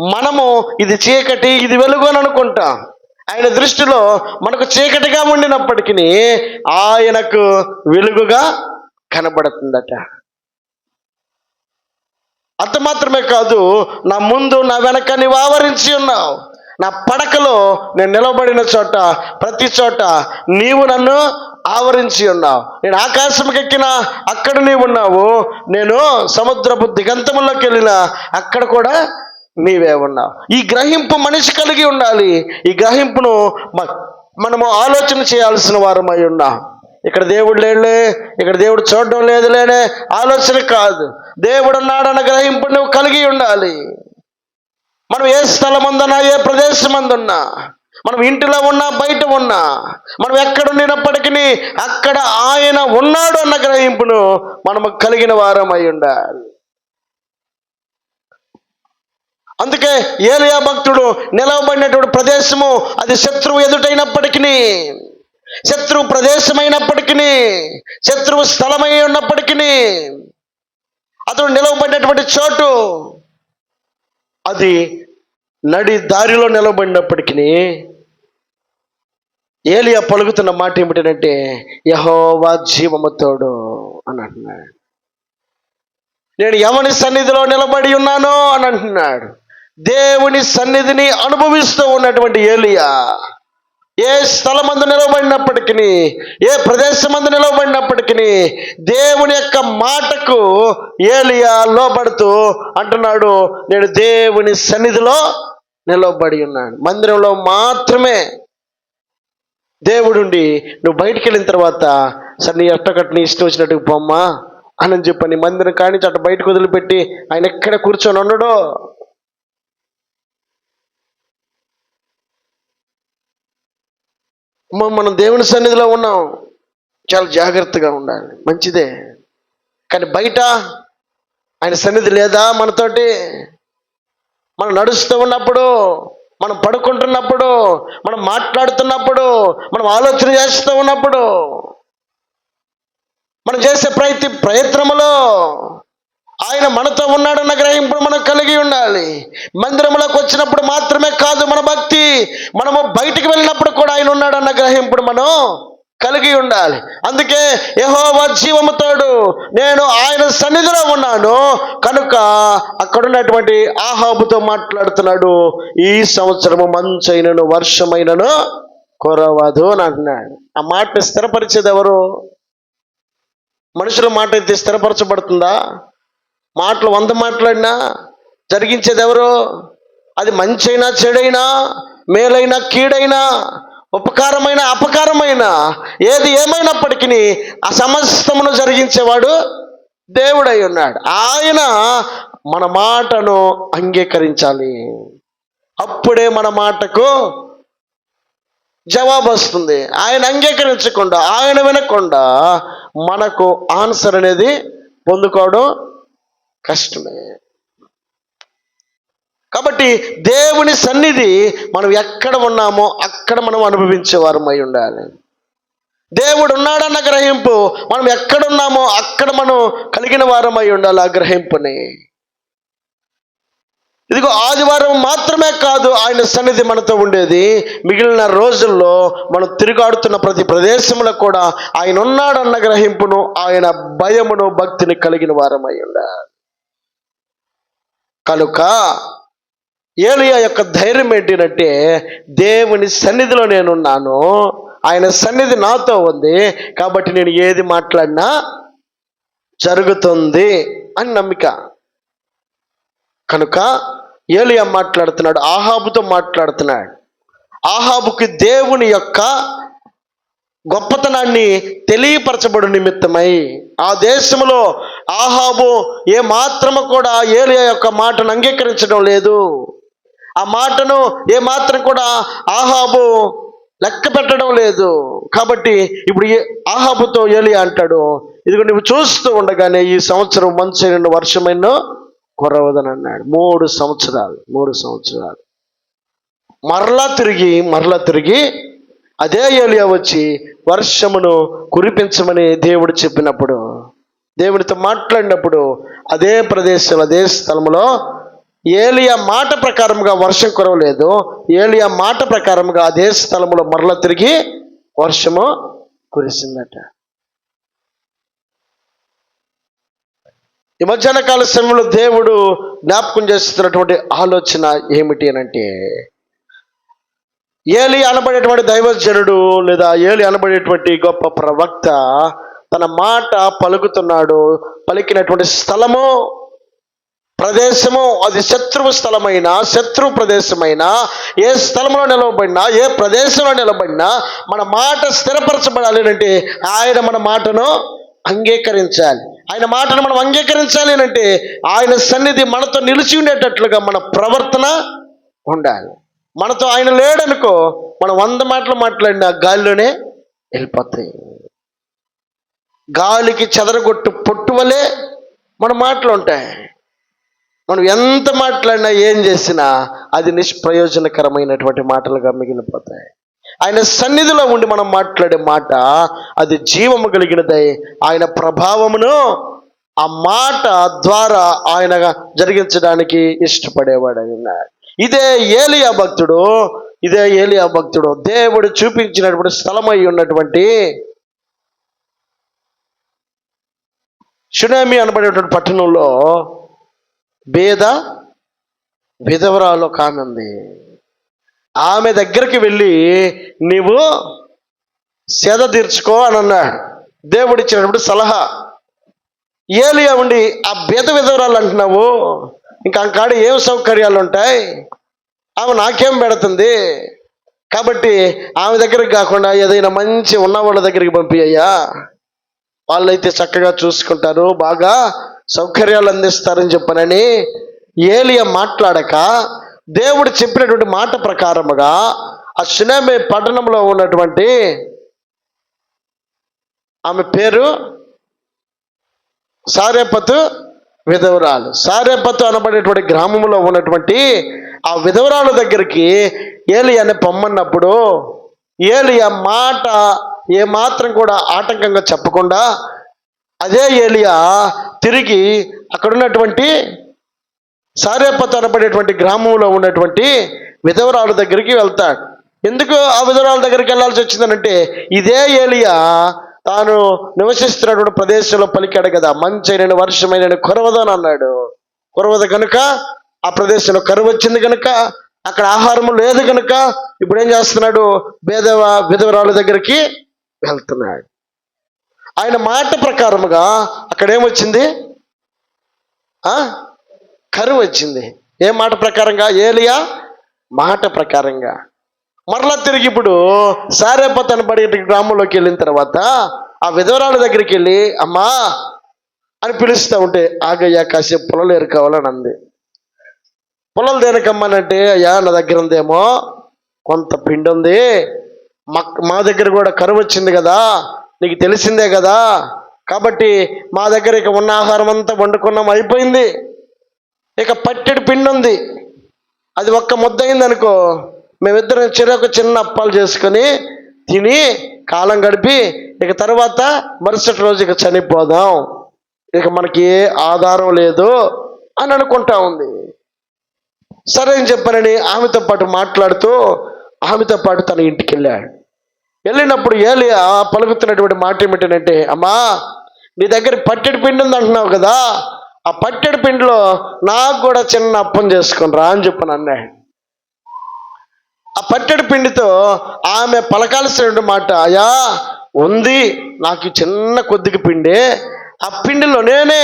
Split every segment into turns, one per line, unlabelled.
మనము ఇది చీకటి ఇది వెలుగు అని అనుకుంటాం. ఆయన దృష్టిలో మనకు చీకటిగా ఉండినప్పటికీ ఆయనకు వెలుగుగా కనబడుతుందట. అంత మాత్రమే కాదు నా ముందు నా వెనక నీవు ఆవరించి ఉన్నావు. నా పడకలో నేను నిలబడిన చోట ప్రతి చోట నీవు నన్ను ఆవరించి ఉన్నావు. నేను ఆకాశంకి ఎక్కిన అక్కడ నీవు ఉన్నావు. నేను సముద్రపు దిగంతములోకి వెళ్ళిన అక్కడ కూడా నీవే ఉన్నావు ఈ గ్రహింపు మనిషి కలిగి ఉండాలి. ఈ గ్రహింపును మనము ఆలోచన చేయాల్సిన వారమై ఉన్నాం. ఇక్కడ దేవుడు లేడులే ఇక్కడ దేవుడు చూడడం లేదులేనే ఆలోచన కాదు. దేవుడు ఉన్నాడన్న గ్రహింపు నువ్వు కలిగి ఉండాలి. మనం ఏ స్థలం ఉందన్నా ఏ ప్రదేశం అందున్నా మనం ఇంటిలో ఉన్నా బయట ఉన్నా మనం ఎక్కడ ఉండినప్పటికీ అక్కడ ఆయన ఉన్నాడు అన్న గ్రహింపును మనము కలిగిన వారం అయి ఉండాలి. అందుకే ఏలియా భక్తుడు నిలవబడినటువంటి ప్రదేశము అది శత్రువు ఎదుటైనప్పటికీ శత్రువు ప్రదేశమైనప్పటికీ శత్రువు స్థలమై ఉన్నప్పటికీ అతడు నిలవబడినటువంటి చోటు అది నడి దారిలో నిలబడినప్పటికీ ఏలియా పలుకుతున్న మాట ఏమిటంటే యహోవా జీవముతోడు అని అంటున్నాడు. నేను ఎవని సన్నిధిలో నిలబడి ఉన్నానో అని అంటున్నాడు. దేవుని సన్నిధిని అనుభవిస్తూ ఉన్నటువంటి ఏలియా. ఏ స్థలమందు నిలబడినప్పటికీ ఏ ప్రదేశమందు నిలబడినప్పటికీ దేవుని యొక్క మాటకు ఏలియా లోబడుతూ అంటున్నాడు నేను దేవుని సన్నిధిలో నిలబడి ఉన్నాను. మందిరంలో మాత్రమే దేవుడుండి నువ్వు బయటికి వెళ్ళిన తర్వాత సరే నీ ఎట్టకట్టు నీ ఇష్టం వచ్చినట్టుకు పోమ్మా అని చెప్పని మందిరం కాని అటు బయటకు వదిలిపెట్టి ఆయన ఎక్కడ కూర్చొని ఉన్నాడో మనం దేవుని సన్నిధిలో ఉన్నాం. చాలా జాగ్రత్తగా ఉండాలి. మంచిదే. కానీ బయట ఆయన సన్నిధి లేదా మనతోటి? మనం నడుస్తూ ఉన్నప్పుడు మనం పడుకుంటున్నప్పుడు మనం మాట్లాడుతున్నప్పుడు మనం ఆలోచన చేస్తూ ఉన్నప్పుడు మనం చేసే ప్రయత్న ప్రయత్నములో ఆయన మనతో ఉన్నాడన్న గ్రహింపు మనం కలిగి ఉండాలి. మందిరములకు వచ్చినప్పుడు మాత్రమే కాదు మన భక్తి. మనము బయటికి వెళ్ళినప్పుడు కూడా ఆయన ఉన్నాడన్న గ్రహింపుడు మనం కలిగి ఉండాలి. అందుకే యహో జీవముతోడు నేను ఆయన సన్నిధిలో ఉన్నాను. కనుక అక్కడ ఉన్నటువంటి ఆహాబుతో మాట్లాడుతున్నాడు. ఈ సంవత్సరము మంచైనను వర్షమైనను కొరవదు అని అంటున్నాడు. ఆ మాటని స్థిరపరిచేది ఎవరు? మనుషుల మాట అయితే స్థిరపరచబడుతుందా? మాటలు వంద మాట్లాడినా జరిగించేది ఎవరు అది మంచైనా చెడైనా మేలైనా కీడైనా ఉపకారమైన అపకారమైన ఏది ఏమైనప్పటికీ ఆ సమస్తమును జరిగించేవాడు దేవుడై ఉన్నాడు. ఆయన మన మాటను అంగీకరించాలి. అప్పుడే మన మాటకు జవాబు వస్తుంది. ఆయన అంగీకరించకుండా ఆయన వినకుండా మనకు ఆన్సర్ అనేది పొందుకోవడం కష్టమే. కాబట్టి దేవుని సన్నిధి మనం ఎక్కడ ఉన్నామో అక్కడ మనం అనుభవించే వారమై ఉండాలి. దేవుడు ఉన్నాడన్న గ్రహింపు మనం ఎక్కడున్నామో అక్కడ మనం కలిగిన వారమై ఉండాలి ఆ గ్రహింపుని. ఇదిగో ఆదివారం మాత్రమే కాదు ఆయన సన్నిధి మనతో ఉండేది. మిగిలిన రోజుల్లో మనం తిరుగాడుతున్న ప్రతి ప్రదేశంలో కూడా ఆయన ఉన్నాడన్న గ్రహింపును ఆయన భయమును భక్తిని కలిగిన వారమై ఉండాలి. కనుక ఏలియా యొక్క ధైర్యం ఏంటంటే దేవుని సన్నిధిలో నేనున్నాను. ఆయన సన్నిధి నాతో ఉంది. కాబట్టి నేను ఏది మాట్లాడినా జరుగుతుంది అని నమ్మిక. కనుక ఏలియా మాట్లాడుతున్నాడు ఆహాబుతో మాట్లాడుతున్నాడు. ఆహాబుకి దేవుని యొక్క గొప్పతనాన్ని తెలియపరచబడు నిమిత్తమై ఆ దేశంలో ఆహాబు ఏ మాత్రము కూడా ఏలియా యొక్క మాటను అంగీకరించడం లేదు. ఆ మాటను ఏ మాత్రం కూడా ఆహాబు లెక్క పెట్టడం లేదు. కాబట్టి ఇప్పుడు ఏ- ఆహాబుతో ఏలియా అంటాడు ఇదిగో నువ్వు చూస్తూ ఉండగానే ఈ సంవత్సరం మంచి రెండు వర్షమైన కురవదని అన్నాడు మూడు సంవత్సరాలు మూడు సంవత్సరాలు. మరలా తిరిగి మరలా తిరిగి అదే ఏలియా వచ్చి వర్షమును కురిపించమని దేవుడు చెప్పినప్పుడు దేవుడితో మాట్లాడినప్పుడు అదే ప్రదేశంలో అదే స్థలంలో ఏలియా మాట ప్రకారముగా వర్షం కురవలేదు. ఏలియా మాట ప్రకారముగా అదే స్థలములో మరల తిరిగి వర్షము కురిసిందట. ఈ మధ్యాహ్న కాల సమయంలో దేవుడు జ్ఞాపకం చేస్తున్నటువంటి ఆలోచన ఏమిటి అని అంటే ఏలి అనబడేటువంటి దైవజనుడు లేదా ఏలి అనబడేటువంటి గొప్ప ప్రవక్త తన మాట పలుకుతున్నాడు పలికినటువంటి స్థలము ప్రదేశము అది శత్రువు స్థలమైన శత్రు ప్రదేశమైన ఏ స్థలంలో నిలవబడినా ఏ ప్రదేశంలో నిలబడినా మన మాట స్థిరపరచబడాలి అంటే ఆయన మన మాటను అంగీకరించాలి. ఆయన మాటను మనం అంగీకరించాలి అంటే ఆయన సన్నిధి మనతో నిలిచి ఉండేటట్లుగా మన ప్రవర్తన ఉండాలి. మనతో ఆయన లేడనుకో మనం వంద మాటలు మాట్లాడినా గాలిలోనే వెళ్ళిపోతాయి. గాలికి చెదరగొట్టు పొట్టు వలె మన మాటలు ఉంటాయి. మనం ఎంత మాట్లాడినా ఏం చేసినా అది నిష్ప్రయోజనకరమైనటువంటి మాటలుగా మిగిలిపోతాయి. ఆయన సన్నిధిలో ఉండి మనం మాట్లాడే మాట అది జీవము కలిగినదై. ఆయన ప్రభావమును ఆ మాట ద్వారా ఆయన జరిగించడానికి ఇష్టపడేవాడు ఆయన ఇదే ఏలియా భక్తుడు ఇదే ఏలియా భక్తుడు దేవుడు చూపించినటువంటి స్థలమై ఉన్నటువంటి సునామీ అనబడేటువంటి పట్టణంలో బేద విధవరాలు ఒక ఆమె ఉంది ఆమె దగ్గరికి వెళ్ళి నీవు సేద తీర్చుకో అని అన్నాడు దేవుడిచ్చినటువంటి సలహా ఏలియా ఉండి ఆ బేద విధవరాలు అంటున్నావు? ఇంకా కాడ ఏం సౌకర్యాలు ఉంటాయి? ఆమె నాకేం పెడుతుంది? కాబట్టి ఆమె దగ్గరికి కాకుండా ఏదైనా మంచి ఉన్న వాళ్ళ దగ్గరికి పంపియ్యా వాళ్ళైతే చక్కగా చూసుకుంటారు బాగా సౌకర్యాలు అందిస్తారని చెప్పనని ఏలియా మాట్లాడక దేవుడు చెప్పినటువంటి మాట ప్రకారముగా ఆ సునామీ పట్టణంలో ఉన్నటువంటి ఆమె పేరు సారేపతు విధవరాలు. సారేపత్తు అనబడేటువంటి గ్రామంలో ఉన్నటువంటి ఆ విధవరాలు దగ్గరికి ఏలియాని పొమ్మన్నప్పుడు ఏలియా మాట ఏ మాత్రం కూడా ఆటంకంగా చెప్పకుండా అదే ఏలియా తిరిగి అక్కడున్నటువంటి సారేపత్తు అనబడేటువంటి గ్రామంలో ఉన్నటువంటి విధవరాలు దగ్గరికి వెళ్తాడు. ఎందుకు ఆ విధవరాల దగ్గరికి వెళ్ళాల్సి వచ్చిందనంటే ఇదే ఏలియా తాను నివసిస్తున్నటువంటి ప్రదేశంలో పలికాడు కదా మంచైన వర్షమైన కొరవదని అన్నాడు. కురవదు కనుక ఆ ప్రదేశంలో కరువు వచ్చింది కనుక అక్కడ ఆహారం లేదు కనుక ఇప్పుడు ఏం చేస్తున్నాడు? భేదవ విధవరాల దగ్గరికి వెళ్తున్నాడు. ఆయన మాట ప్రకారముగా అక్కడ ఏమొచ్చింది కరువు వచ్చింది. ఏ మాట ప్రకారంగా? ఏలియా మాట ప్రకారంగా. మరలా తిరిగి ఇప్పుడు సారేపత్ పడి గ్రామంలోకి వెళ్ళిన తర్వాత ఆ విధవరాల దగ్గరికి వెళ్ళి అమ్మా అని పిలుస్తూ ఉంటే ఆగయ్యా కాసేపు పొలాలు ఎరుకోవాలని అంది. పొలాలు దేనికమ్మానంటే అయ్యా నా దగ్గర ఉందేమో కొంత పిండి ఉంది. మా మా దగ్గర కూడా కరువు వచ్చింది కదా నీకు తెలిసిందే కదా కాబట్టి మా దగ్గర ఇక ఉన్న ఆహారం అంతా వండుకున్నాం అయిపోయింది. ఇక పట్టెడు పిండి ఉంది. అది ఒక్క ముద్ద అయిందనుకో మేమిద్దరం చెరొక చిన్న అప్పాలు చేసుకొని తిని కాలం గడిపి ఇక తర్వాత మరుసటి రోజు ఇక చనిపోదాం. ఇక మనకి ఏ ఆధారం లేదు అని అనుకుంటా ఉంది. సరే అని చెప్పానని ఆమెతో పాటు మాట్లాడుతూ ఆమెతో పాటు తన ఇంటికి వెళ్ళాడు. వెళ్ళినప్పుడు ఏలి పలుకుతున్నటువంటి మాట ఏమిటంటే అమ్మా నీ దగ్గర పట్టెడు పిండి ఉంది అంటున్నావు కదా ఆ పట్టెడు పిండిలో నాకు కూడా చిన్న అప్పం చేసుకుని రా అని చెప్పని అన్నాడు. ఆ పట్టెడు పిండితో ఆమె పలకాల్సిన మాట అయ్యా ఉంది. నాకు చిన్న కొద్దికి పిండి. ఆ పిండిలో నేనే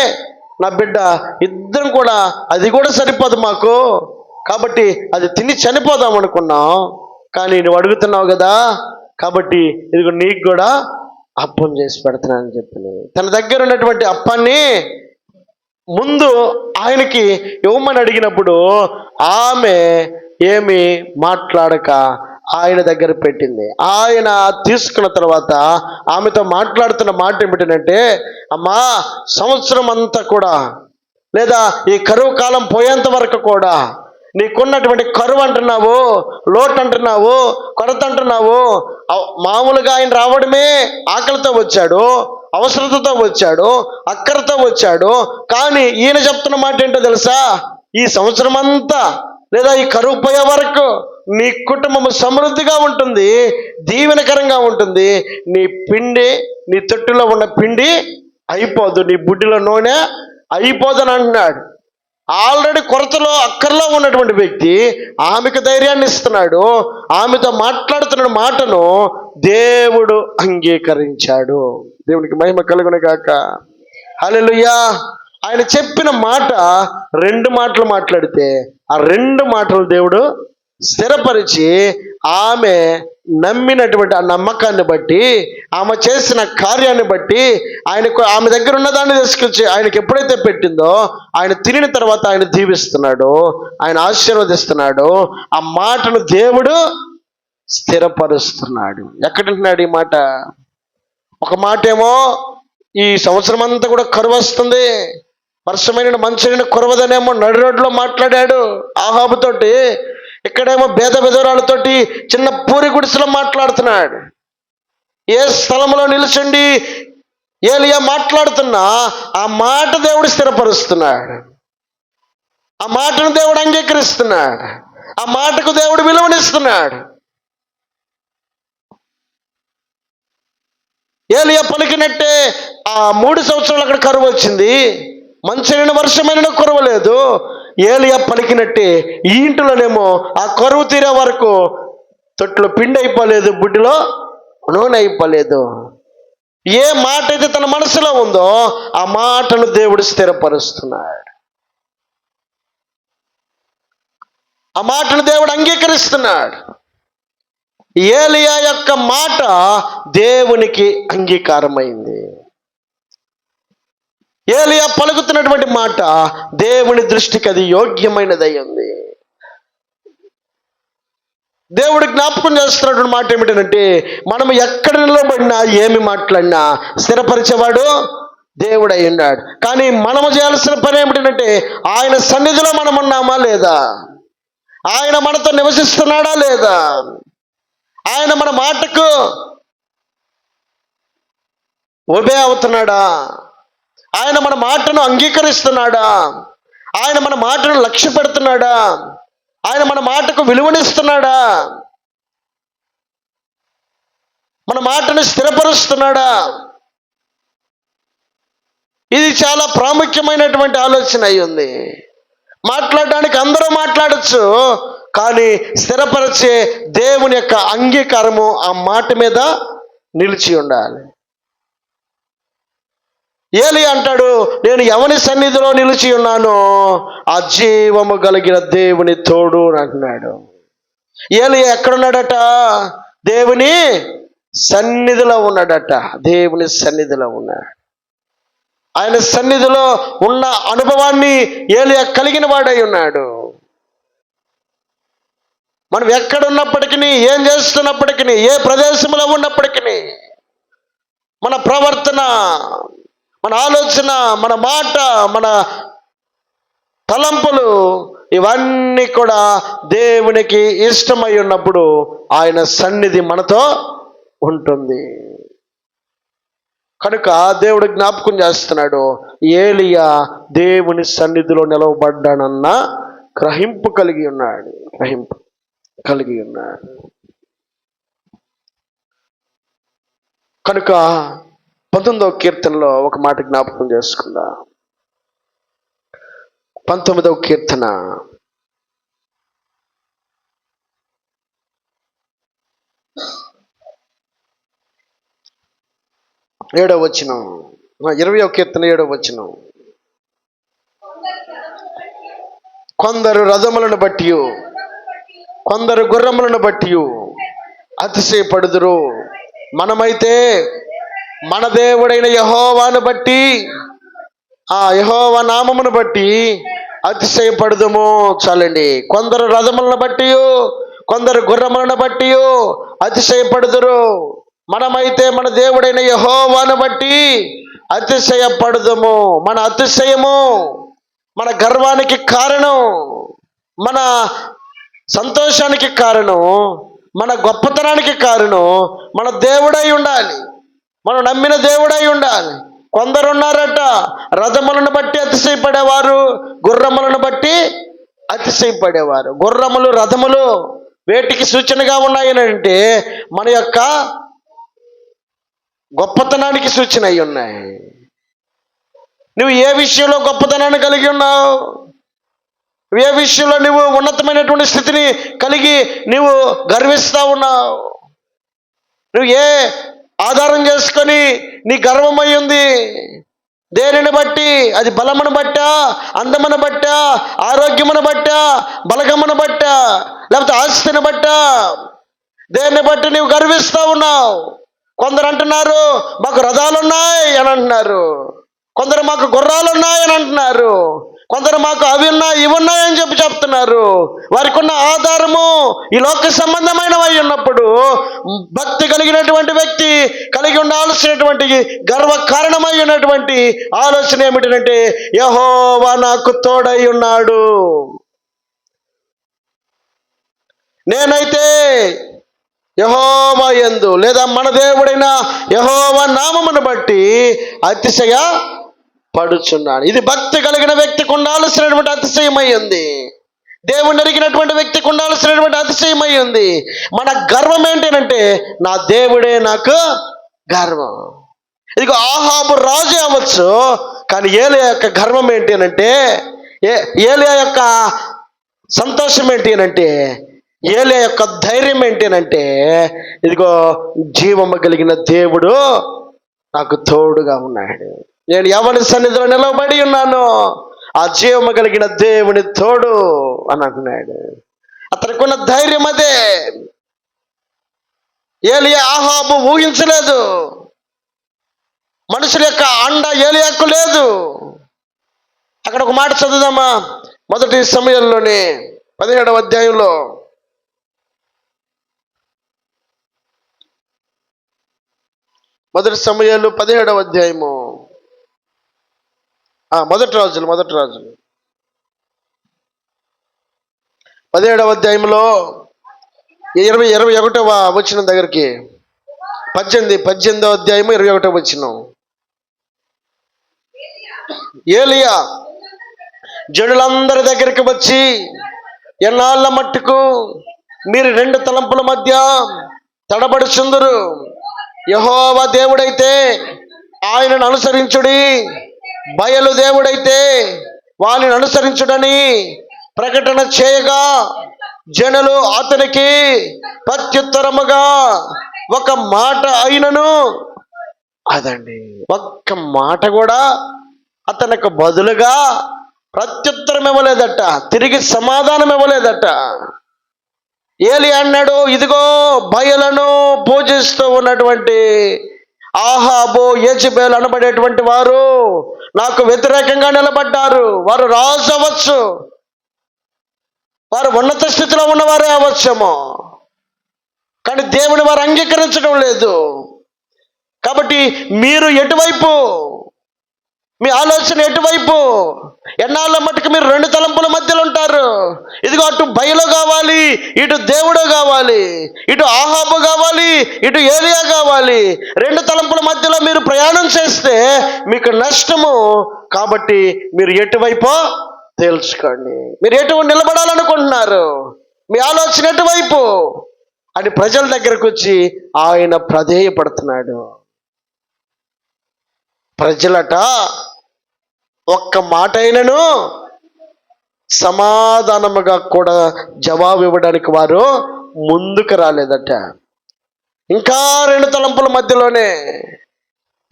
నా బిడ్డ. ఇద్దరం కూడా అది కూడా సరిపోదు మాకు. కాబట్టి అది తిని చనిపోదాం అనుకున్నాం. కానీ నువ్వు అడుగుతున్నావు కదా కాబట్టి ఇదిగో నీకు కూడా అప్పం చేసి పెడుతున్నానని చెప్పి తన దగ్గర ఉన్నటువంటి అప్పాన్ని ముందు ఆయనకి ఇవ్వమని అడిగినప్పుడు ఆమె ఏమి మాట్లాడక ఆయన దగ్గర పెట్టింది. ఆయన తీసుకున్న తర్వాత ఆమెతో మాట్లాడుతున్న మాట ఏమిటంటే అమ్మా సంవత్సరం అంతా కూడా లేదా ఈ కరువు కాలం పోయేంత వరకు కూడా నీకున్నటువంటి కరువు అంటున్నావు లోటు అంటున్నావు కొరత అంటున్నావు. మామూలుగా ఆయన రావడమే ఆకలితో వచ్చాడు అవసరతతో వచ్చాడు అక్కరతో వచ్చాడు. కానీ ఈయన చెప్తున్న మాట ఏంటో తెలుసా? ఈ సంవత్సరం అంతా లేదా ఈ కరువు పోయే వరకు నీ కుటుంబం సమృద్ధిగా ఉంటుంది దీవెనకరంగా ఉంటుంది నీ పిండి నీ తొట్టులో ఉన్న పిండి అయిపోదు నీ బుడ్డిలో నూనె అయిపోదని అంటున్నాడు. ఆల్రెడీ కొరతలో అక్కర్లో ఉన్నటువంటి వ్యక్తి ఆమెకు ధైర్యాన్ని ఇస్తున్నాడు ఆమెతో మాట్లాడుతున్న మాటను దేవుడు అంగీకరించాడు. దేవునికి మహిమ కలుగును గాక. హల్లెలూయా. ఆయన చెప్పిన మాట రెండు మాటలు మాట్లాడితే ఆ రెండు మాటలు దేవుడు స్థిరపరిచి ఆమె నమ్మినటువంటి ఆ నమ్మకాన్ని బట్టి ఆమె చేసిన కార్యాన్ని బట్టి ఆయనకు ఆమె దగ్గర ఉన్న దాన్ని తీసుకొచ్చి ఆయనకి ఎప్పుడైతే పెట్టిందో ఆయన తినిన తర్వాత ఆయన దీవిస్తున్నాడు ఆయన ఆశీర్వదిస్తున్నాడు ఆ మాటను దేవుడు స్థిరపరుస్తున్నాడు. ఎక్కడంటున్నాడు ఈ మాట? ఒక మాట ఏమో ఈ సంవత్సరం అంతా కూడా కరువు వస్తుంది. వర్షమైన మంచినీళ్ళు కురవదనేమో నడిరోడ్లో మాట్లాడాడు ఆహాబుతోటి ఇక్కడేమో భేద విధురాలతోటి చిన్న పూరి గుడిసెలో మాట్లాడుతున్నాడు. ఏ స్థలంలో నిలుచండి ఏలియా మాట్లాడుతున్నా ఆ మాట దేవుడు స్థిరపరుస్తున్నాడు. ఆ మాటను దేవుడు అంగీకరిస్తున్నాడు. ఆ మాటకు దేవుడు విలువనిస్తున్నాడు. ఏలియా పలికినట్టే ఆ మూడు సంవత్సరాలు అక్కడ కరువు వచ్చింది. మంచినైన వర్షమైన కురవలేదు. ఏలియా పలికినట్టే ఈ ఇంటిలోనేమో ఆ కరువు తీరే వరకు తొట్లో పిండి అయిపోలేదు బుడ్డిలో నూనె అయిపోలేదు. ఏ మాట అయితే తన మనసులో ఉందో ఆ మాటను దేవుడు స్థిరపరుస్తున్నాడు. ఆ మాటను దేవుడు అంగీకరిస్తున్నాడు. ఏలియా యొక్క మాట దేవునికి అంగీకారమైంది. ఏలియా పలుకుతున్నటువంటి మాట దేవుని దృష్టికి అది యోగ్యమైనదై ఉంది దేవుడు జ్ఞాపకం చేస్తున్నటువంటి మాట ఏమిటంటే మనం ఎక్కడ నిలబడినా ఏమి మాట్లాడినా స్థిరపరిచేవాడు దేవుడు అయి ఉన్నాడు. కానీ మనము చేయాల్సిన పని ఏమిటంటే ఆయన సన్నిధిలో మనం ఉన్నామా లేదా? ఆయన మనతో నివసిస్తున్నాడా లేదా? ఆయన మన మాటకు ఉభయ అవుతున్నాడా? ఆయన మన మాటను అంగీకరిస్తున్నాడా? ఆయన మన మాటను లక్ష్య పెడుతున్నాడా ఆయన మన మాటకు విలువనిస్తున్నాడా? మన మాటను స్థిరపరుస్తున్నాడా? ఇది చాలా ప్రాముఖ్యమైనటువంటి ఆలోచన అయి ఉంది. మాట్లాడడానికి అందరూ మాట్లాడచ్చు కానీ స్థిరపరిచే దేవుని యొక్క అంగీకారము ఆ మాట మీద నిలిచి ఉండాలి. ఏలి అంటాడు నేను ఎవని సన్నిధిలో నిలిచి ఉన్నానో ఆ జీవము కలిగిన దేవుని తోడు అని అంటున్నాడు. ఏలి ఎక్కడున్నాడట? దేవుని సన్నిధిలో ఉన్నాడట. దేవుని సన్నిధిలో ఉన్నాడు. ఆయన సన్నిధిలో ఉన్న అనుభవాన్ని ఏలియా కలిగిన వాడై ఉన్నాడు. మనం ఎక్కడున్నప్పటికీ ఏం చేస్తున్నప్పటికీ ఏ ప్రదేశంలో ఉన్నప్పటికీ మన ప్రవర్తన మన ఆలోచన మన మాట మన తలంపులు ఇవన్నీ కూడా దేవునికి ఇష్టమై ఉన్నప్పుడు ఆయన సన్నిధి మనతో ఉంటుంది. కనుక దేవుడు జ్ఞాపకం చేస్తున్నాడు ఏలియా దేవుని సన్నిధిలో నిలవబడ్డానన్న గ్రహింపు కలిగి ఉన్నాడు గ్రహింపు కలిగి ఉన్నాడు. కనుక పంతొమ్మిదవ కీర్తనలో ఒక మాట జ్ఞాపకం చేసుకుందా? పంతొమ్మిదవ కీర్తన. ఏడవ వచనం. ఇరవై కీర్తన ఏడవ వచనం. కొందరు రథములను బట్టి కొందరు గుర్రములను బట్టి అతిశయపడుదురు. మనమైతే మన దేవుడైన యహోవాను బట్టి ఆ యహోవ నామమును బట్టి అతిశయపడదుము. చాలండి. కొందరు రథములను బట్టి కొందరు గుర్రములను బట్టి అతిశయపడుదురు. మనమైతే మన దేవుడైన యహోవాను బట్టి అతిశయపడదుము. మన అతిశయము మన గర్వానికి కారణం మన సంతోషానికి కారణం మన గొప్పతనానికి కారణం మన దేవుడై ఉండాలి. మనం నమ్మిన దేవుడై ఉండాలి. కొందరున్నారట రథములను బట్టి అతిశయపడేవారు గుర్రములను బట్టి అతిశయపడేవారు. గుర్రములు రథములు వేటికి సూచనగా ఉన్నాయనంటే మన యొక్క గొప్పతనానికి సూచన అయి ఉన్నాయి. నువ్వు ఏ విషయంలో గొప్పతనాన్ని కలిగి ఉన్నావు? ఏ విషయంలో నువ్వు ఉన్నతమైనటువంటి స్థితిని కలిగి నువ్వు గర్విస్తా ఉన్నావు? నువ్వు ఏ ఆధారం చేసుకొని నీ గర్వమై ఉంది. దేనిని బట్టి? అది బలమును బట్టా? అందమును బట్టా? ఆరోగ్యమును బట్టా? బలగమును బట్టా? లేకపోతే ఆస్తిని బట్టా? దేన్ని బట్టి నీవు గర్విస్తూ ఉన్నావు? కొందరు అంటున్నారు మాకు రథాలున్నాయి అని అంటున్నారు. కొందరు మాకు గుర్రాలు ఉన్నాయి అని అంటున్నారు. కొందరు మాకు అవి ఉన్నాయి ఇవి ఉన్నాయని చెప్పి చెప్తున్నారు. వారికి ఉన్న ఆధారము ఈ లోక సంబంధమైనవై ఉన్నప్పుడు భక్తి కలిగినటువంటి వ్యక్తి కలిగి ఉండాల్సినటువంటి గర్వ కారణమై ఉన్నటువంటి ఆలోచన ఏమిటంటే యహోవా నాకు తోడై ఉన్నాడు. నేనైతే యహోవా ఎందు లేదా మన దేవుడైన యహోవా నామమును బట్టి అతిశయ పడుచున్నాను ఇది భక్తి కలిగిన వ్యక్తికి ఉండాల్సినటువంటి అతిశయమై ఉంది దేవుణ్ణి అడిగినటువంటి వ్యక్తికి ఉండాల్సినటువంటి అతిశయమై ఉంది మన గర్వం ఏంటంటే నా దేవుడే నాకు గర్వం. ఇదిగో ఆహాబు రాజు అవ్వచ్చు కానీ ఏలియా యొక్క గర్వం ఏంటి ఏ ఏలియా యొక్క సంతోషం ఏంటి అంటే ఏలియా యొక్క ధైర్యం ఏంటి ఇదిగో జీవము కలిగిన దేవుడు నాకు తోడుగా ఉన్నాడు. నేను ఎవరి సన్నిధిలో నిలబడి ఉన్నాను ఆ జీవము కలిగిన దేవుని తోడు అని అంటున్నాడు. అతనికి ఉన్న ధైర్యం అదే. ఏలియా ఆహాబు ఊహించలేదు. మనుషుల యొక్క అండ ఏలియాకు లేదు. అక్కడ ఒక మాట చదువుదామా? మొదటి సమయంలోని పదిహేడవ అధ్యాయంలో. మొదటి సమయాలు పదిహేడవ అధ్యాయము. మొదటి రాజులు మొదటి రాజులు. పదిహేడవ అధ్యాయంలో ఇరవై ఇరవై ఒకటవ వచ్చిన దగ్గరికి. పద్దెనిమిది పద్దెనిమిదవ అధ్యాయము ఇరవై ఒకటవ వచ్చిన ఏలియా జనులందరి దగ్గరికి వచ్చి ఎన్నాళ్ళ మట్టుకు మీరు రెండు తలంపుల మధ్య తడబడుచుందరు? యహోవ దేవుడైతే ఆయనను అనుసరించుడి. బయలు దేవుడైతే వాళ్ళని అనుసరించుడని ప్రకటన చేయగా జనులు అతనికి ప్రత్యుత్తరముగా ఒక మాట అయినను. అదండి ఒక్క మాట కూడా అతనికి బదులుగా ప్రత్యుత్తరం ఇవ్వలేదట తిరిగి సమాధానం ఇవ్వలేదట. ఏలి అన్నాడు ఇదిగో బయలను పూజిస్తూ ఉన్నటువంటి ఆహాబో ఏచిబేలు అనబడేటువంటి వారు నాకు వ్యతిరేకంగా నిలబడ్డారు. వారు రాజు అవ్వచ్చు వారు ఉన్నత స్థితిలో ఉన్నవారే అవ్వచ్చేమో కానీ దేవుని వారు అంగీకరించడం లేదు. కాబట్టి మీరు ఎటువైపు మీ ఆలోచన ఎటువైపు? ఎన్నాళ్ళ మటుకు మీరు రెండు తలంపుల మధ్యలో ఉంటారు? ఇదిగో అటు బయలు కావాలి ఇటు దేవుడు కావాలి ఇటు ఆహాబు కావాలి ఇటు ఏలియా కావాలి. రెండు తలంపుల మధ్యలో మీరు ప్రయాణం చేస్తే మీకు నష్టము. కాబట్టి మీరు ఎటువైపో తేల్చుకోండి. మీరు ఎటు నిలబడాలనుకుంటున్నారు? మీ ఆలోచన ఎటువైపు? అని ప్రజల దగ్గరకు వచ్చి ఆయన ప్రధేయపడుతున్నాడు. ప్రజలట ఒక్క మాట అయినను సమాధానముగా కూడా జవాబు ఇవ్వడానికి వారు ముందుకు రాలేదట. ఇంకా రెండు తలంపుల మధ్యలోనే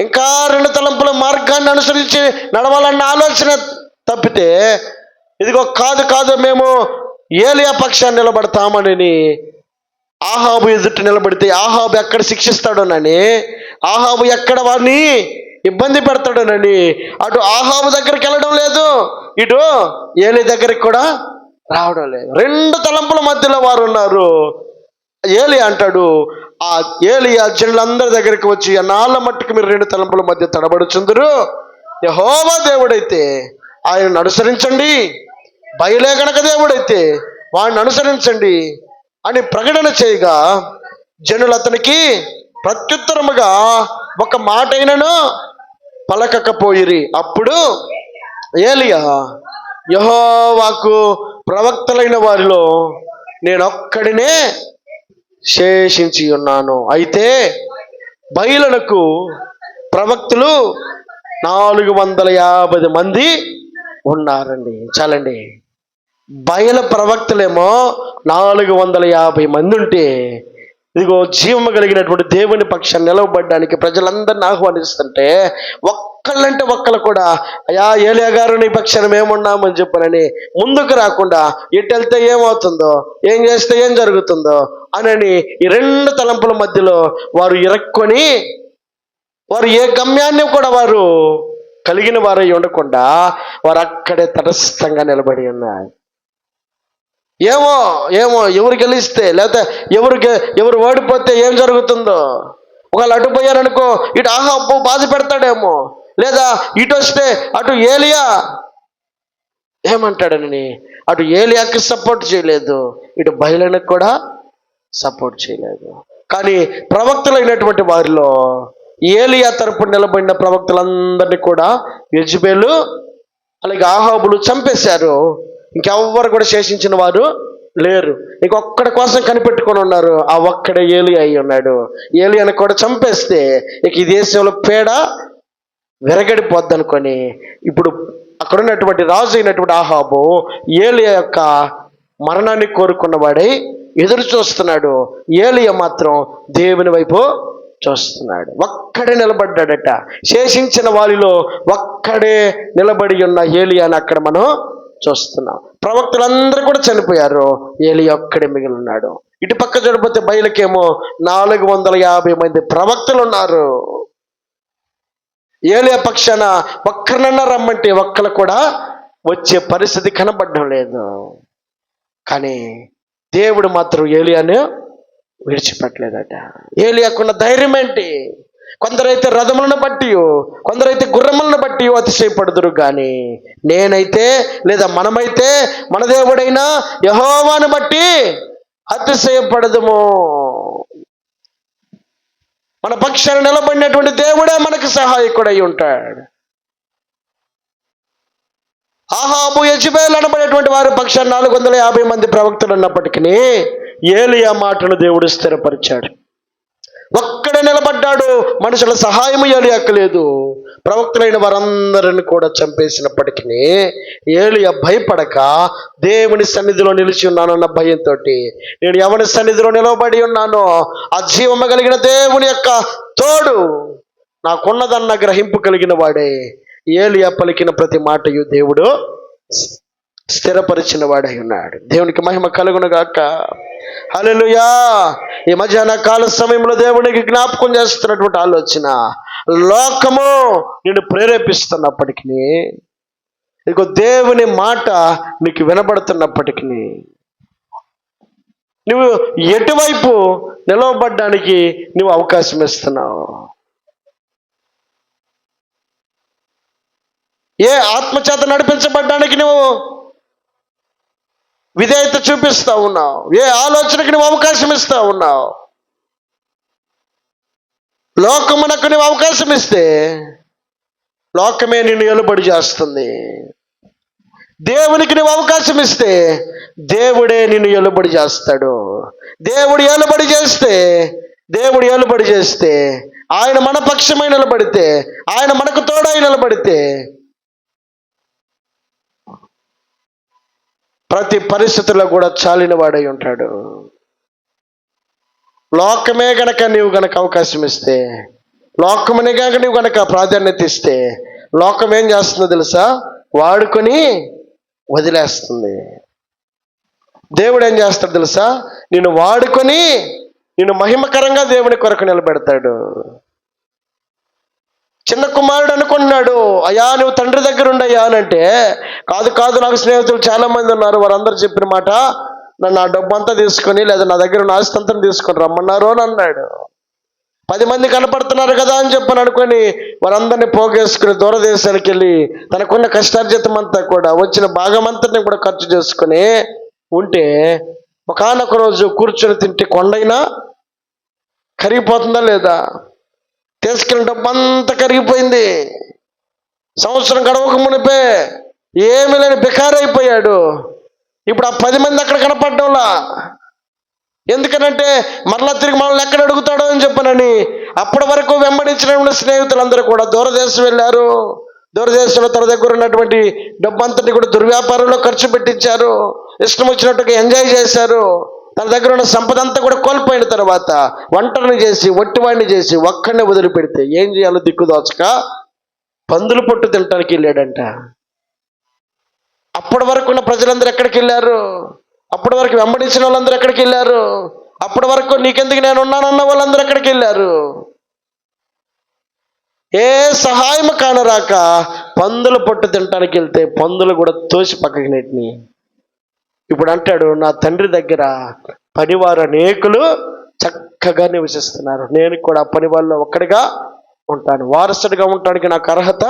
ఇంకా రెండు తలంపుల మార్గాన్ని అనుసరించి నడవాలన్న ఆలోచన తప్పితే ఇదిగో కాదు కాదు మేము ఏలియా పక్షాన్ని నిలబడతామని ఆహాబు ఎదుట నిలబడితే ఆహాబు ఎక్కడ శిక్షిస్తాడోనని ఆహాబు ఎక్కడ వారిని ఇబ్బంది పెడతాడనని అటు ఆహాబు దగ్గరికి వెళ్ళడం లేదు ఇటు ఏలి దగ్గరికి కూడా రావడం లేదు. రెండు తలంపుల మధ్యలో వారు ఉన్నారు. ఏలి అంటాడు ఆ ఏలి ఆ జనులందరి దగ్గరికి వచ్చి నాళ్ళ మట్టుకు మీరు రెండు తలంపుల మధ్య తడబడుచుందరు. యహోవా దేవుడైతే ఆయనను అనుసరించండి. బయలేగనక దేవుడైతే వాడిని అనుసరించండి అని ప్రకటన చేయగా జనులు అతనికి ప్రత్యుత్తరముగా ఒక మాట అయినను పలకకపోయిరి. అప్పుడు ఏలియా యహోవాకు ప్రవక్తలైన వారిలో నేనొక్కడినే శేషించి ఉన్నాను. అయితే బయలునకు ప్రవక్తలు నాలుగు వందల యాభై మంది ఉన్నారండి. చాలండి. బయల ప్రవక్తలేమో నాలుగు వందల యాభై మంది ఉంటే ఇదిగో జీవము కలిగినటువంటి దేవుని పక్షాన్ని నిలవబడ్డానికి ప్రజలందరిని ఆహ్వానిస్తుంటే ఒక్కళ్ళంటే ఒక్కళ్ళు కూడా అయా ఏలియా గారు నీ పక్షాన మేమున్నామని చెప్పనని ముందుకు రాకుండా ఎటు వెళ్తే ఏమవుతుందో ఏం చేస్తే ఏం జరుగుతుందో అనని ఈ రెండు తలంపుల మధ్యలో వారు ఇరక్కొని వారు ఏ గమ్యాన్ని కూడా వారు కలిగిన వారై ఉండకుండా వారు అక్కడే తటస్థంగా నిలబడి ఉన్నారు ఏమో ఏమో ఎవరు గెలిస్తే లేకపోతే ఎవరు ఎవరు ఓడిపోతే ఏం జరుగుతుందో? ఒకవేళ అటు పోయారనుకో ఇటు ఆహా అబ్బో బాధ పెడతాడేమో. లేదా ఇటు వస్తే అటు ఏలియా? ఏమంటాడని అటు ఏలియాకి సపోర్ట్ చేయలేదు. ఇటు బయలునికి కూడా సపోర్ట్ చేయలేదు. కానీ ప్రవక్తలైనటువంటి వారిలో ఏలియా తరపు నిలబడిన ప్రవక్తలందరినీ కూడా యజ్బేలు అలాగే ఆహాబులు చంపేశారు. ఇంకెవ్వరు కూడా శేషించిన వారు లేరు. ఇంకొక్కడి కోసం కనిపెట్టుకొని ఉన్నారు. ఆ ఒక్కడే ఏలి అయి ఉన్నాడు. ఏలి అని కూడా చంపేస్తే ఇక ఈ దేశంలో పేడ విరగడిపోద్ది అనుకొని ఇప్పుడు అక్కడ ఉన్నటువంటి రాజు అయినటువంటి ఆహాబు ఏలియా యొక్క మరణాన్ని కోరుకున్నవాడై ఎదురు చూస్తున్నాడు. ఏలియా మాత్రం దేవుని వైపు చూస్తున్నాడు. ఒక్కడే నిలబడ్డాడట. శేషించిన వారిలో ఒక్కడే నిలబడి ఉన్న ఏలియాని అక్కడ మనం చూస్తున్నాం. ప్రవక్తలందరూ కూడా చనిపోయారు. ఏలియా ఒక్కడే మిగిలినాడు. ఇటు పక్క చూడబోతే బయలుకేమో నాలుగు వందల యాభై మంది ప్రవక్తలు ఉన్నారు ఏలియా పక్షాన ఒక్కరినన్నా రమ్మంటే ఒక్కరు కూడా వచ్చే పరిస్థితి కనబడడం లేదు. కానీ దేవుడు మాత్రం ఏలియాను విడిచిపెట్టలేదట. ఏలియాకున్న ధైర్యం ఏంటి? కొందరైతే రథములను బట్టి కొందరైతే గుర్రములను బట్టి అతిశయపడుదురు కానీ నేనైతే లేదా మనమైతే మన దేవుడైనా యహోవాను బట్టి అతిశయపడదుము. మన పక్షాన్ని నిలబడినటువంటి దేవుడే మనకు సహాయకుడై ఉంటాడు. ఆహాబు యజ్బేల్ అనబడేటువంటి వారి పక్షాన్ని నాలుగు వందల యాభై మంది ప్రవక్తలు ఉన్నప్పటికీ ఏలియా మాటను దేవుడు స్థిరపరిచాడు. ఒక్కడే నిలబడ్డాడు. మనుషుల సహాయం ఏలియాక్కలేదు. ప్రవక్తలైన వారందరిని కూడా చంపేసినప్పటికీ ఏలియ భయపడక దేవుని సన్నిధిలో నిలిచి ఉన్నానన్న భయంతో నేను ఎవరి సన్నిధిలో నిలవబడి ఉన్నానో ఆ జీవము కలిగిన దేవుని యొక్క తోడు నాకున్నదన్న గ్రహింపు కలిగిన వాడే. ఏలియా పలికిన ప్రతి మాటయు దేవుడు స్థిరపరిచిన వాడై ఉన్నాడు. దేవునికి మహిమ కలుగునుగాక గాక. ఈ మధ్యాహ్న కాల సమయంలో దేవునికి జ్ఞాపకం చేస్తున్నటువంటి ఆలోచన లోకము నేను ప్రేరేపిస్తున్నప్పటికీ ఇక దేవుని మాట నీకు వినబడుతున్నప్పటికీ నువ్వు ఎటువైపు నిలవబడ్డానికి నువ్వు అవకాశం ఇస్తున్నావు? ఏ ఆత్మచేత నడిపించబడ్డానికి నువ్వు విధేయత చూపిస్తా ఉన్నావు. ఏ ఆలోచనకి నువ్వు అవకాశం ఇస్తా ఉన్నావు? లోకమునకు నువ్వు అవకాశం ఇస్తే లోకమే నిన్ను ఎలుబడి చేస్తుంది. దేవునికి నువ్వు అవకాశం ఇస్తే దేవుడే నిన్ను ఎలుబడి చేస్తాడు. దేవుడు ఏలుబడి చేస్తే దేవుడు ఏలుబడి చేస్తే ఆయన మన పక్షమై నిలబడితే ఆయన మనకు తోడై నిలబడితే ప్రతి పరిస్థితుల్లో కూడా చాలిన వాడై ఉంటాడు. లోకమే గనక నీవు గనక అవకాశం ఇస్తే లోకమని గనక నీవు గనక ప్రాధాన్యత ఇస్తే లోకం ఏం చేస్తుందో తెలుసా? వాడుకొని వదిలేస్తుంది. దేవుడు ఏం చేస్తాడు తెలుసా? నేను వాడుకొని నేను మహిమకరంగా దేవుని కొరకు నిలబెడతాడు. చిన్న కుమారుడు అనుకున్నాడు అయ్యా నువ్వు తండ్రి దగ్గర ఉండయ్యా అని అంటే కాదు కాదు నాకు స్నేహితులు చాలా మంది ఉన్నారు వారందరూ చెప్పిన మాట నన్ను నా డబ్బు అంతా తీసుకొని లేదా నా దగ్గర ఉన్న ఆస్తి అంతా తీసుకొని రమ్మన్నారు అని అన్నాడు. పది మంది కనపడుతున్నారు కదా అని చెప్పని అనుకొని వారందరినీ పోగేసుకుని దూరదేశానికి వెళ్ళి తనకున్న కష్టార్జితం అంతా కూడా వచ్చిన భాగమంతటిని కూడా ఖర్చు చేసుకుని ఉంటే ఒకనొక రోజు కూర్చొని తింటే కొండైనా కరిగిపోతుందా లేదా? తీసుకెళ్ళిన డబ్బు అంతా కరిగిపోయింది. సంవత్సరం గడవక మునిపే ఏమీ లేని బికారైపోయాడు. ఇప్పుడు ఆ పది మంది అక్కడ కనపడడంలా. ఎందుకనంటే మరలా తిరిగి మనల్ని ఎక్కడ అడుగుతాడో అని చెప్పనని అప్పటి వరకు వెంబడించిన స్నేహితులందరూ కూడా దూరదేశం వెళ్ళారు. దూరదేశంలో తన దగ్గర ఉన్నటువంటి డబ్బంతటి కూడా దుర్వ్యాపారంలో ఖర్చు పెట్టించారు. ఇష్టం వచ్చినట్టుగా ఎంజాయ్ చేశారు. తన దగ్గర ఉన్న సంపద అంతా కూడా కోల్పోయిన తర్వాత వంటని చేసి ఒట్టివాడిని చేసి ఒక్కడిని వదిలిపెడితే ఏం చేయాలో దిక్కుదోచక పందులు పొట్టు తినటానికి వెళ్ళాడంట. అప్పటి వరకు ఉన్న ప్రజలందరూ ఎక్కడికి వెళ్ళారు? అప్పటి వరకు వెంబడించిన వాళ్ళందరూ ఎక్కడికి వెళ్ళారు? అప్పటి వరకు నీకెందుకు నేను ఉన్నానన్న వాళ్ళందరూ ఎక్కడికి వెళ్ళారు? ఏ సహాయం కానరాక పందులు పొట్టు తినటానికి వెళ్తే పందులు కూడా తోసి పక్కకి నెట్టినాయి. ఇప్పుడు అంటాడు నా తండ్రి దగ్గర పనివారు అనేకులు చక్కగా నివసిస్తున్నారు. నేను కూడా పని వాళ్ళలో ఒక్కడిగా ఉంటాను. వారసుడిగా ఉండటానికి నాకు అర్హత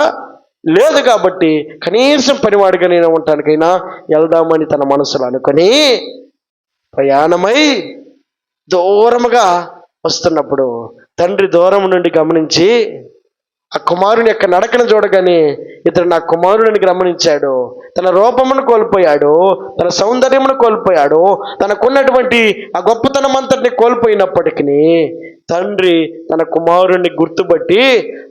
లేదు కాబట్టి కనీసం పనివాడిగా నేను ఉండటానికైనా వెళ్దామని తన మనసులో అనుకొని ప్రయాణమై దూరముగా వస్తున్నప్పుడు తండ్రి దూరం నుండి గమనించి ఆ కుమారుని యొక్క నడకను చూడగానే ఇతడు నా కుమారుడిని గమనించాడు. తన రూపమును కోల్పోయాడు తన సౌందర్యమును కోల్పోయాడు తనకున్నటువంటి ఆ గొప్పతనం అంతటిని కోల్పోయినప్పటికీ తండ్రి తన కుమారుడిని గుర్తుపట్టి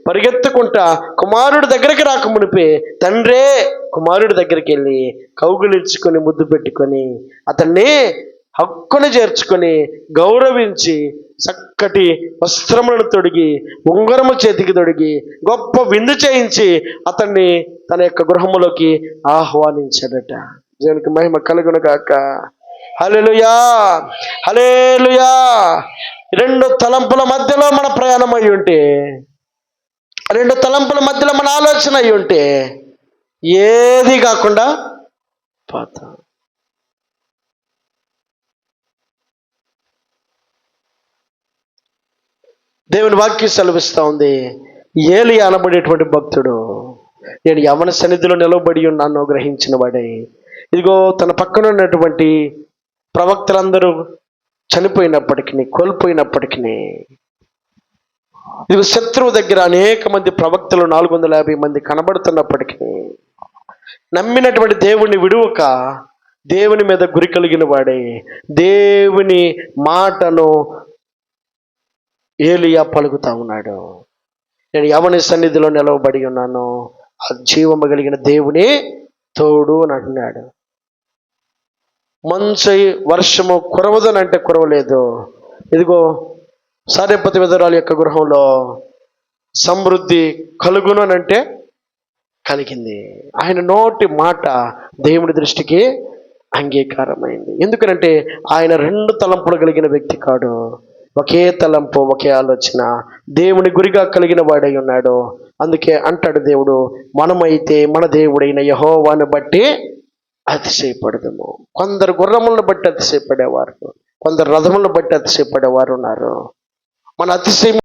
పరిగెత్తుకుంటా కుమారుడి దగ్గరికి రాకమునిపే తండ్రే కుమారుడి దగ్గరికి వెళ్ళి కౌగులించుకొని ముద్దు పెట్టుకొని అతన్ని హక్కును చేర్చుకొని గౌరవించి చక్కటి వస్త్రములను తొడిగి ఉంగరము చేతికి తొడిగి గొప్ప విందు చేయించి అతన్ని తన యొక్క గృహములోకి ఆహ్వానించాడట దేవునికి మహిమ కలుగును కాక హలేలుయా హలేలుయా రెండు తలంపుల మధ్యలో మన ప్రయాణం అయి ఉంటే రెండు తలంపుల మధ్యలో మన ఆలోచన అయి ఉంటే ఏది కాకుండా పోతాం దేవుని వాక్యం సెలవిస్తూ ఉంది. ఏలి అనబడేటువంటి భక్తుడు నేను యవన సన్నిధిలో నిలబడి ఉన్నాను గ్రహించిన వాడే. ఇదిగో తన పక్కన ఉన్నటువంటి ప్రవక్తలందరూ చనిపోయినప్పటికీ కోల్పోయినప్పటికీ ఇదిగో శత్రువు దగ్గర అనేక మంది ప్రవక్తలు నాలుగు వందల యాభై మంది కనబడుతున్నప్పటికీ నమ్మినటువంటి దేవుణ్ణి విడువక దేవుని మీద గురి కలిగిన వాడే. దేవుని మాటను ఏలియా పలుకుతా ఉన్నాడు. నేను యవని సన్నిధిలో నిలవబడి ఉన్నాను. ఆ జీవము కలిగిన దేవుని తోడు అని అంటున్నాడు. మంచి వర్షము కురవదనంటే కురవలేదు. ఇదిగో సారేపతి విధరాల యొక్క గృహంలో సమృద్ధి కలుగును అని అంటే కలిగింది. ఆయన నోటి మాట దేవుని దృష్టికి అంగీకారమైంది. ఎందుకనంటే ఆయన రెండు తలంపులు కలిగిన వ్యక్తి కాడు. ఒకే తలంపు ఒకే ఆలోచన. దేవుని గురిగా కలిగిన వాడై ఉన్నాడు. అందుకే అంటాడు దేవుడు మనమైతే మన దేవుడైన యహోవాను బట్టి అతిశయపడదము. కొందరు గుర్రములను బట్టి అతిశయపడేవారు. కొందరు రథములను బట్టి అతిశయపడేవారు ఉన్నారు మన అతిశయం